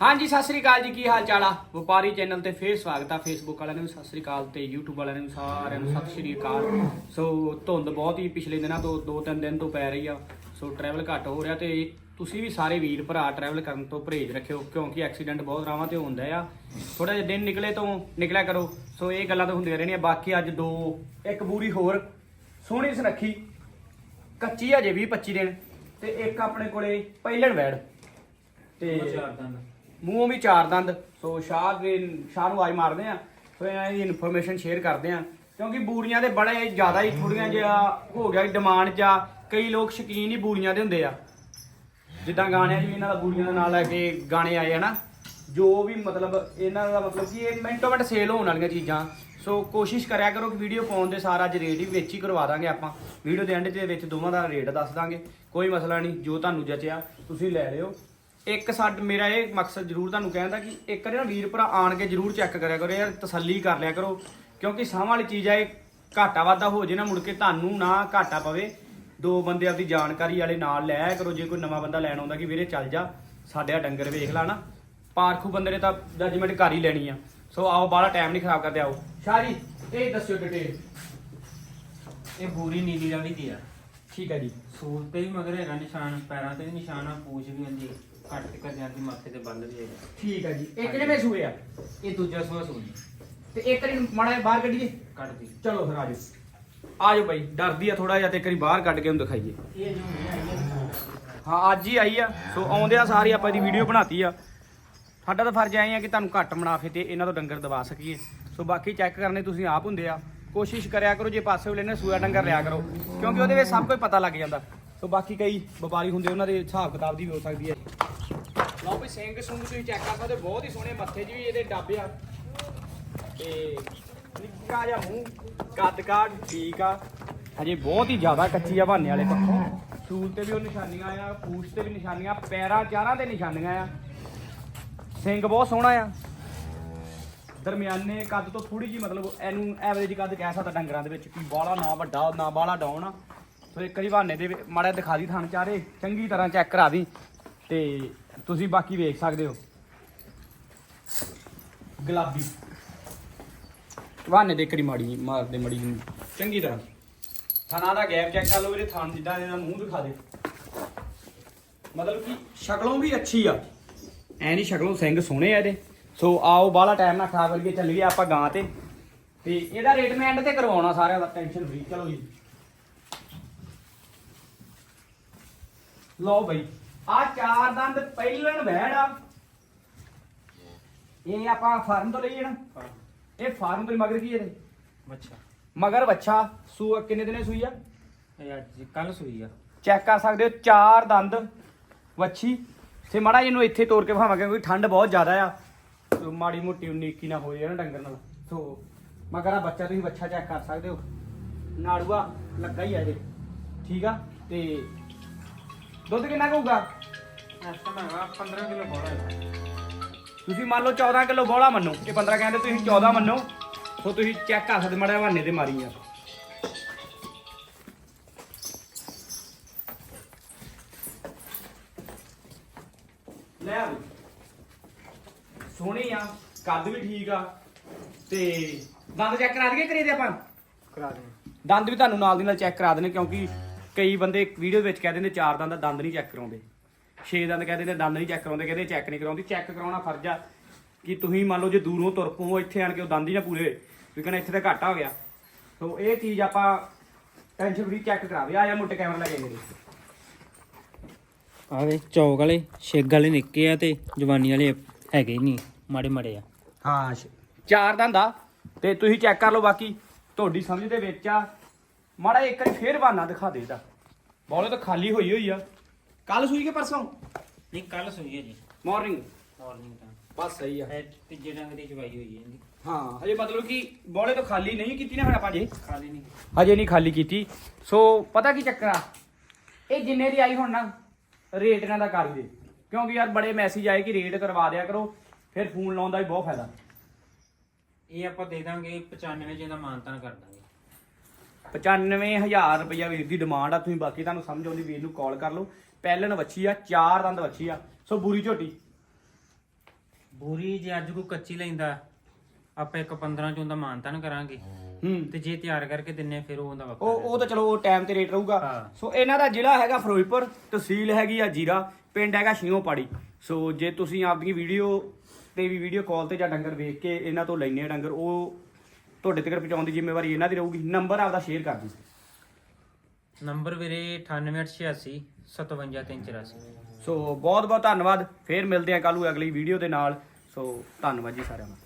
ਹਾਂਜੀ, ਸਤਿ ਸ੍ਰੀ ਅਕਾਲ ਜੀ, ਕੀ ਹਾਲ ਚਾਲ ਆ? ਵਪਾਰੀ ਚੈਨਲ ਤੇ ਫੇਰ ਸਵਾਗਤ ਆ। ਫੇਸਬੁੱਕ ਵਾਲਿਆਂ ਨੂੰ ਸਤਿ ਸ੍ਰੀ ਅਕਾਲ ਤੇ YouTube ਵਾਲਿਆਂ ਨੂੰ ਸਾਰਿਆਂ ਨੂੰ ਸਤਿ ਸ੍ਰੀ ਅਕਾਲ। ਸੋ, ਧੁੰਦ ਬਹੁਤ ਹੀ ਪਿਛਲੇ ਦਿਨਾਂ ਤੋਂ ਦੋ ਤਿੰਨ ਦਿਨ ਤੋਂ ਪੈ ਰਹੀ ਆ। ਸੋ ਟਰੈਵਲ ਘੱਟ ਹੋ ਰਿਹਾ ਤੇ ਤੁਸੀਂ ਵੀ ਸਾਰੇ ਵੀਰ ਭਰਾ ਟਰੈਵਲ ਕਰਨ ਤੋਂ ਪਰਹੇਜ਼ ਰੱਖਿਓ, ਕਿਉਂਕਿ ਐਕਸੀਡੈਂਟ ਬਹੁਤ ਰਾਵਾਂ ਤੇ ਹੁੰਦਾ ਆ। ਥੋੜਾ ਜਿਹਾ ਦਿਨ ਨਿਕਲੇ ਤੋਂ ਨਿਕਲਿਆ ਕਰੋ। ਸੋ, ਇਹ ਗੱਲਾਂ ਤਾਂ ਹੁੰਦੀਆਂ ਰਹਿਣੀਆਂ। ਬਾਕੀ ਅੱਜ ਦੋ, ਇੱਕ ਬੂਰੀ ਹੋਰ। ਸੋਹਣੀ ਸੁਨੱਖੀ, ਕੱਚੀ ਅਜੇ 20 25 ਦਿਨ ਤੇ ਇੱਕ ਆਪਣੇ ਕੋਲੇ ਪਹਿਲਣ ਵੈੜ। ਤੇ ਮੂੰਹੋਂ ਵੀ ਚਾਰ ਦੰਦ, ਸੋ ਸ਼ਾਹ ਦੇ, ਸ਼ਾਹ ਨੂੰ ਆਵਾਜ਼ ਮਾਰਦੇ ਆ ਸੋ ਇਹਨਾਂ ਦੀ ਇਨਫੋਰਮੇਸ਼ਨ ਸ਼ੇਅਰ ਕਰਦੇ ਆ ਕਿਉਂਕਿ ਬੂਰੀਆਂ ਦੇ ਬੜੇ ਜ਼ਿਆਦਾ ਹੀ ਥੋੜੀਆਂ ਜਿਹਾ ਹੋ ਗਿਆ ਡਿਮਾਂਡ ਜਾਂ ਕਈ ਲੋਕ ਸ਼ੌਕੀਨ ਹੀ ਬੂਰੀਆਂ ਦੇ ਹੁੰਦੇ ਆ। ਜਿੱਦਾਂ ਗਾਣਿਆਂ 'ਚ ਵੀ ਇਹਨਾਂ ਦਾ ਬੂਰੀਆਂ ਦਾ ਨਾਲ ਲੈ ਕੇ ਗਾਣੇ ਆਏ ਹਨਾ ਜੋ ਵੀ ਮਤਲਬ ਇਹਨਾਂ ਦਾ ਮਤਲਬ ਕਿ ਇਹ ਮਿੰਟੋ ਮਿੰਟ ਸੇਲ ਹੋਣ ਵਾਲੀਆਂ ਚੀਜ਼ਾਂ। ਸੋ ਕੋਸ਼ਿਸ਼ ਕਰਿਆ ਕਰੋ ਕਿ ਵੀਡੀਓ ਪਾਉਣ ਦੇ ਸਾਰਾ ਅੱਜ ਰੇਟ ਹੀ ਵਿੱਚ ਹੀ ਕਰਵਾ ਦਾਂਗੇ ਆਪਾਂ। ਵੀਡੀਓ ਦੇ ਐਂਡ ਦੇ ਵਿੱਚ ਦੋਵਾਂ ਦਾ ਰੇਟ ਦੱਸ ਦਾਂਗੇ, ਕੋਈ ਮਸਲਾ ਨਹੀਂ, ਜੋ ਤੁਹਾਨੂੰ ਜਚਿਆ, ਤੁਸੀਂ ਲੈ ਲਿਓ। ਇੱਕ ਸਾਡ ਮੇਰਾ ਇਹ ਮਕਸਦ ਜ਼ਰੂਰ ਤੁਹਾਨੂੰ ਕਹਿੰਦਾ ਕਿ ਇੱਕ ਵਾਰ ਨਾ ਵੀਰ ਭਰਾ ਆਣ ਕੇ ਜ਼ਰੂਰ ਚੈੱਕ ਕਰਿਆ ਕਰੋ ਯਾਰ ਤਸੱਲੀ ਕਰ ਲਿਆ ਕਰੋ ਕਿਉਂਕਿ ਸਾਹ ਵਾਲੀ ਚੀਜ਼ ਆ ਇਹ ਘਾਟਾ ਵਾਧਾ ਹੋ ਜੇ ਨਾ ਮੁੜ ਕੇ ਤੁਹਾਨੂੰ ਨਾ ਘਾਟਾ ਪਵੇ ਦੋ ਬੰਦੇ ਆਪਦੀ ਜਾਣਕਾਰੀ ਵਾਲੇ ਨਾਲ ਲੈ ਕਰੋ ਜੇ ਕੋਈ ਨਵਾਂ ਬੰਦਾ ਲੈਣ ਆਉਂਦਾ ਕਿ ਵੀਰੇ ਚੱਲ ਜਾ ਸਾਡੇ ਆ ਡੰਗਰ ਵੇਖ ਲਾ ਨਾ ਪਾਰਖੂ ਬੰਦੇ ਨੇ ਤਾਂ ਜਜਮੈਂਟ ਕਰ ਹੀ ਲੈਣੀ ਆ। ਸੋ ਆਓ ਬਾਹਲਾ ਟਾਈਮ ਨਹੀਂ ਖਰਾਬ ਕਰਦੇ ਆਓ। ਸ਼ਾਰੀ ਇਹ ਦੱਸਿਓ ਡਿਟੇਲ ਇਹ ਬੂਰੀ ਨੀਲੀ ਰੰਗ ਦੀ ਆ। ਠੀਕ ਹੈ ਜੀ। ਸੂਰ ਤੇ ਵੀ ਮਗਰ ਹੈਗਾ ਨਿਸ਼ਾਨ ਪੈਰਾਂ ਤੇ ਵੀ ਨਿਸ਼ਾਨ ਆ ਪੂਛ ਵੀ ਹੁੰਦੀ ਹੈ 8 ਤੱਕ ਜਾਂਦੀ ਮੱਥੇ ਤੇ ਬੰਨ ਵੀ ਹੈਗਾ। ਠੀਕ ਆ ਜੀ। ਇਹ ਕਿਹੜੇ ਵੇ ਸੂਏ ਆ? ਇਹ ਦੂਜਾ ਸੂਆ ਸੂਈ। ਤੇ ਇੱਕ ਵਾਰੀ ਮਾੜਾ ਅੱਜ ਹੀ ਆਈ ਆ। ਸੋ ਆਉਂਦੇ ਆ ਸਾਰੀ ਆਪਾਂ ਵੀਡੀਓ ਬਣਾਤੀ ਆ। ਸਾਡਾ ਤਾਂ ਫਰਜ਼ ਐ ਮੁਨਾਫੇ ਤੇ ਇਹਨਾਂ ਤੋਂ ਡੰਗਰ ਦਵਾ ਸਕੀਏ। ਸੋ ਬਾਕੀ ਚੈੱਕ ਕਰਨੇ ਤੁਸੀਂ ਆਪ ਹੁੰਦੇ ਆ। ਕੋਸ਼ਿਸ਼ ਕਰਿਆ ਕਰੋ ਜੇ ਪਾਸੇ ਵਾਲੇ ਸੂਆ ਡੰਗਰ ਲਿਆ ਕਰੋ। ਕਿਉਂਕਿ ਉਹਦੇ ਵਿੱਚ ਸਭ ਕੁਝ ਪਤਾ ਲੱਗ ਜਾਂਦਾ। ਸੋ ਬਾਕੀ ਕਈ ਵਪਾਰੀ ਹੁੰਦੇ ਉਹਨਾਂ ਦੇ ਹਿਸਾਬ ਕਿਤਾਬ ਦੀ ਵੀ ਹੋ ਸਕਦੀ ਹੈ। ਲਓ ਵੀ ਸਿੰਘ ਸੁੰਗ ਤੁਸੀਂ ਚੈੱਕ ਕਰ ਸਕਦੇ ਹੋ, ਬਹੁਤ ਹੀ ਸੋਹਣੇ ਮੱਥੇ 'ਚ ਵੀ ਇਹਦੇ ਡੱਬ ਆ। ਤੇ ਨਿੱਕਾ ਜਿਹਾ ਮੂੰਹ ਕੱਦ ਕਾਠ ਠੀਕ ਆ। ਹਜੇ ਬਹੁਤ ਹੀ ਜ਼ਿਆਦਾ ਕੱਚੀ ਆ ਬਹਾਨੇ ਵਾਲੇ ਪੱਖੋਂ। ਸੂਲ ਤੇ ਵੀ ਉਹ ਨਿਸ਼ਾਨੀਆਂ ਆ ਪੂਛ ਤੇ ਵੀ ਨਿਸ਼ਾਨੀਆਂ ਪੈਰਾਂ ਚਾਰਾਂ ਤੇ ਨਿਸ਼ਾਨੀਆਂ ਆ। ਸਿੰਘ ਬਹੁਤ ਸੋਹਣਾ ਆ। ਦਰਮਿਆਨੇ ਕੱਦ ਤੋਂ ਥੋੜੀ ਜੀ ਮਤਲਬ ਇਹਨੂੰ ਐਵਰੇਜ ਕੱਦ ਕਹਿ ਸਕਦਾ ਡੰਗਰਾਂ ਦੇ ਵਿੱਚ ਕਿ ਬਾਲਾ ਨਾ ਵੱਡਾ ਨਾ ਬਾਲਾ ਡਾਉਣ ਆ। ਸੋ ਇੱਕ ਵਾਰੀ ਬਹਾਨੇ ਦੇ ਮਾੜਾ ਦਿਖਾ ਦੀ ਥਣ ਚਾਰੇ, ਚੰਗੀ ਤਰ੍ਹਾਂ ਚੈੱਕ ਕਰਾ ਦੀ ਤੇ ਤੁਸੀਂ ਬਾਕੀ ਵੇਖ ਸਕਦੇ ਹੋ। ਗੁਲਾਬੀ। ਬਹਾਨੇ ਦੇ ਕਰੀ ਮਾੜੀ ਮਾਰਦੇ ਮੜੀ ਨੂੰ ਚੰਗੀ ਤਰ੍ਹਾਂ। ਥਣਾ ਦਾ ਗੈਪ ਚੈੱਕ ਕਰ ਲਓ ਵੀਰੇ, ਥਣ ਜਿੱਦਾਂ ਇਹਦਾ ਮੂੰਹ ਦਿਖਾ ਦੇ। ਮਤਲਬ ਕਿ ਸ਼ਕਲੋਂ ਵੀ ਅੱਛੀ ਆ। ਐ ਨਹੀਂ ਸ਼ਕਲੋਂ ਸਿੰਘ ਸੋਹਣੇ ਆ ਇਹਦੇ। ਸੋ ਆਓ, ਬਾਹਲਾ ਟਾਈਮ ਨਾ ਖਰਾਬ ਕਰੀਏ ਚੱਲੀਏ ਆਪਾਂ ਗਾਂ ਤੇ। ਤੇ ਇਹਦਾ ਰੇਟ ਮੈਂ ਐਂਡ ਤੇ ਕਰਵਾਉਣਾ ਸਾਰਿਆਂ ਦਾ ਟੈਨਸ਼ਨ ਫਰੀ ਚਲੋ ਜੀ। ਲਓ ਬਈ ਆ ਚਾਰ ਦੰਦ ਪਹਿਲਣ ਵੈੜ ਆ। ਇਹ ਆਪਾਂ ਫਾਰਮ ਤੋਂ ਲਈਏ ਨਾ? ਇਹ ਫਾਰਮ ਤੋਂ ਹੀ ਮਗਰ ਕੀ ਇਹਦੇ? ਬੱਚਾ ਮਗਰ ਬੱਚਾ ਸੂ ਕਿੰਨੇ ਦਿਨੇ ਸੂਈ ਆ? ਇਹ ਅੱਜ ਕੱਲ ਸੂਈ ਆ। ਚੈੱਕ ਕਰ ਸਕਦੇ ਹੋ ਚਾਰ ਦੰਦ ਵੱਛੀ। ਤੇ ਮਾੜਾ ਜਿਹਨੂੰ ਇੱਥੇ ਤੋੜ ਕੇ ਭਾਵਾਂਗੇ ਕਿਉਂਕਿ ਠੰਡ ਬਹੁਤ ਜ਼ਿਆਦਾ ਆ। ਸੋ ਮਾੜੀ ਮੋਟੀ ਉਨੀਕੀ ਨਾ ਹੋ ਜਾਏ ਨਾ ਡੰਗਰ ਨਾਲ। ਸੋ ਮਗਰ ਆ ਬੱਚਾ ਤੁਸੀਂ ਬੱਚਾ ਚੈੱਕ ਕਰ ਸਕਦੇ ਹੋ। ਨਾੜੂਆ ਲੱਗਾ ਹੀ ਆ ਇਹਦੇ। ਠੀਕ ਆ? ਤੇ ਦੁੱਧ ਕਿੰਨਾ ਕੁ ਹੋਊਗਾ ਇਸ ਤਰ੍ਹਾਂ ਹੈਗਾ 15 ਕਿਲੋ ਬੋੜਾ ਹੈ ਤੁਸੀਂ ਮੰਨ ਲਓ 14 ਕਿਲੋ ਬੋਲਾ ਮੰਨੋ। ਇਹ 15 ਕਹਿੰਦੇ ਤੁਸੀਂ 14 ਮੰਨੋ। ਸੋ ਤੁਸੀਂ ਚੈੱਕ ਕਰ ਸਕਦੇ ਮਾੜਾ ਬਹਾਨੇ ਤੇ ਮਾਰੀ ਆ ਲੈ ਆ। ਸੋਹਣੀ ਆ ਕੱਦ ਵੀ ਠੀਕ ਆ ਤੇ ਦੰਦ ਚੈੱਕ ਕਰਾ ਦਈਏ ਕਰੀ ਦੇ ਆਪਾਂ? ਕਰਾ ਦੇ ਦੰਦ ਵੀ ਤੁਹਾਨੂੰ ਨਾਲ ਦੀ ਨਾਲ ਚੈੱਕ ਕਰਾ ਦੇਣੇ ਕਿਉਂਕਿ ਕਈ ਬੰਦੇ ਵੀਡੀਓ ਵਿੱਚ ਕਹਿ ਦਿੰਦੇ ਚਾਰ ਦੰਦ ਦਾ ਦੰਦ ਨਹੀਂ ਚੈੱਕ ਕਰਾਉਂਦੇ। ਛੇ ਦੰਦ ਕਹਿ ਦਿੰਦੇ ਦੰਦ ਨਹੀਂ ਚੈੱਕ ਕਰਾਉਂਦੇ ਕਹਿੰਦੇ ਚੈੱਕ ਨਹੀਂ ਕਰਾਉਂਦੀ। ਚੈੱਕ ਕਰਾਉਣਾ ਫਰਜ਼ ਆ ਕਿ ਤੁਸੀਂ ਮੰਨ ਲਓ ਜੇ ਦੂਰੋਂ ਤੁਰ ਪਓ ਇੱਥੇ ਆਣ ਕੇ ਉਹ ਦੰਦ ਹੀ ਨਾ ਪੂਰੇ ਹੋਏ ਵੀ ਕਹਿੰਦਾ ਇੱਥੇ ਤਾਂ ਘਾਟਾ ਹੋ ਗਿਆ। ਸੋ ਇਹ ਚੀਜ਼ ਆਪਾਂ ਟੈਨਸ਼ਨ ਫਰੀ ਚੈੱਕ ਕਰਾ ਦੇ। ਆ ਜਾ ਮੋਟੇ ਕੈਮਰਾ ਲੈ ਕੇ ਮੇਰੇ ਆ ਵੇ ਚੌਕ ਵਾਲੇ ਛੇਗ ਵਾਲੇ ਨਿੱਕੇ ਆ ਤੇ ਜਵਾਨੀ ਵਾਲੇ ਹੈਗੇ ਨਹੀਂ ਮਾੜੇ ਮਾੜੇ ਆ। ਹਾਂ ਚਾਰ ਦੰਦ ਆ ਤੇ ਤੁਸੀਂ ਚੈੱਕ ਕਰ ਲਓ ਬਾਕੀ। ਤੁਹਾਡੀ ਸਮਝ ਦੇ ਵਿੱਚ ਆ। ਮਾੜਾ ਇੱਕ ਵਾਰੀ ਫੇਰ ਬਹਾਨਾ ਦਿਖਾ ਦੇ ਇਹਦਾ। ਬੋਲੇ ਤਾਂ ਖਾਲੀ ਹੋਈ ਹੋਈ ਆ। ਕੱਲ ਸੂਈ ਕੇ ਪਰਸੋਂ? ਨਹੀਂ ਕੱਲ ਸੂਈ ਹੈ ਜੀ। ਮਾਰਨਿੰਗ ਮਾਰਨਿੰਗ ਤਾਂ। ਬਸ ਸਹੀ ਆ। ਇਹ ਤੀਜੇ ਡੰਗ ਦੀ ਚਵਾਈ ਹੋਈ ਹੈ ਇਹਦੀ ਹਾਂ ਹਜੇ ਮਤਲਬ ਕਿ ਬੋਲੇ ਤੋਂ ਖਾਲੀ ਨਹੀਂ ਕੀਤੀ ਨਾ ਫਿਰ ਆਪਾਂ ਜੇ। ਖਾਲੀ ਨਹੀਂ ਹਜੇ ਨਹੀਂ ਖਾਲੀ ਕੀਤੀ। ਸੋ ਪਤਾ ਕੀ ਚੱਕਰ ਆ? ਇਹ ਜਿੰਨੇ ਦੀ ਆਈ ਹੁਣ ਨਾ ਰੇਟ ਇਹਨਾਂ ਦਾ ਕਰ ਦੇ। ਕਿਉਂਕਿ ਯਾਰ ਬੜੇ ਮੈਸੇਜ ਆਏ ਕਿ ਰੇਟ ਕਰਵਾ ਦਿਆ ਕਰੋ ਫਿਰ ਫੋਨ ਲਾਉਣ ਦਾ ਵੀ ਬਹੁਤ ਫਾਇਦਾ। ਇਹ ਆਪਾਂ ਦੇ ਦਾਂਗੇ 95 ਜਿਹਦਾ ਮਾਨਤਾਨ ਕਰ ਦਾਂਗੇ। 95000 ਰੁਪਇਆ ਵੀਰ ਦੀ ਡਿਮਾਂਡ ਆ ਤੁਸੀਂ ਬਾਕੀ ਤੁਹਾਨੂੰ ਸਮਝ ਆਉਂਦੀ ਵੀਰ ਨੂੰ ਕਾਲ ਕਰ ਲਓ। ਪਹਿਲਣ ਵੱਛੀ ਆ ਚਾਰ ਦੰਦ ਵੱਛੀ ਆ। ਸੋ ਬੂਰੀ ਝੋਟੀ। ਬੂਰੀ ਜੇ ਅੱਜ ਕੋਈ ਕੱਚੀ ਲੈਂਦਾ ਆਪਾਂ ਇੱਕ 15 ਚੋਂ ਦਾ ਮਾਨਤਨ ਕਰਾਂਗੇ। ਹੂੰ। ਤੇ ਜੇ ਤਿਆਰ ਕਰਕੇ ਦਿੰਨੇ ਫਿਰ ਉਹ ਉਹਦਾ ਵੱਖਰਾ ਉਹ ਉਹ ਤਾਂ ਚਲੋ ਟਾਈਮ ਤੇ ਰੇਟ ਰਹੂਗਾ। ਹਾਂ। ਸੋ ਇਹਨਾਂ ਦਾ ਜ਼ਿਲ੍ਹਾ ਹੈਗਾ ਫਿਰੋਜ਼ਪੁਰ ਤਹਿਸੀਲ ਹੈਗੀ ਆ ਜੀਰਾ ਪਿੰਡ ਹੈਗਾ ਸ਼ਿਓ ਪਾੜੀ ਸੋ ਜੇ ਤੁਸੀਂ ਆਪਣੀ ਵੀਡੀਓ ਤੇ ਵੀ ਵੀਡੀਓ ਕਾਲ ਤੇ ਜਾਂ ਡੰਗਰ ਵੇਖ ਕੇ ਇਹਨਾਂ ਤੋਂ ਲੈਣੇ ਡੰਗਰ ਉਹ ਤੁਹਾਡੇ ਤੱਕ ਪਹੁੰਚਾਉਣ ਦੀ ਜ਼ਿੰਮੇਵਾਰੀ ਇਹਨਾਂ ਦੀ ਰਹੂਗੀ। ਨੰਬਰ ਆਪਦਾ ਸ਼ੇਅਰ ਕਰ ਦਿਓ। ਨੰਬਰ ਵੀਰੇ 9886 57384 ਸੋ ਬਹੁਤ ਬਹੁਤ ਧੰਨਵਾਦ। ਫੇਰ ਮਿਲਦੇ ਆ ਕੱਲ੍ਹ ਨੂੰ ਅਗਲੀ ਵੀਡੀਓ ਦੇ ਨਾਲ। ਸੋ ਧੰਨਵਾਦ ਜੀ ਸਾਰਿਆਂ ਦਾ।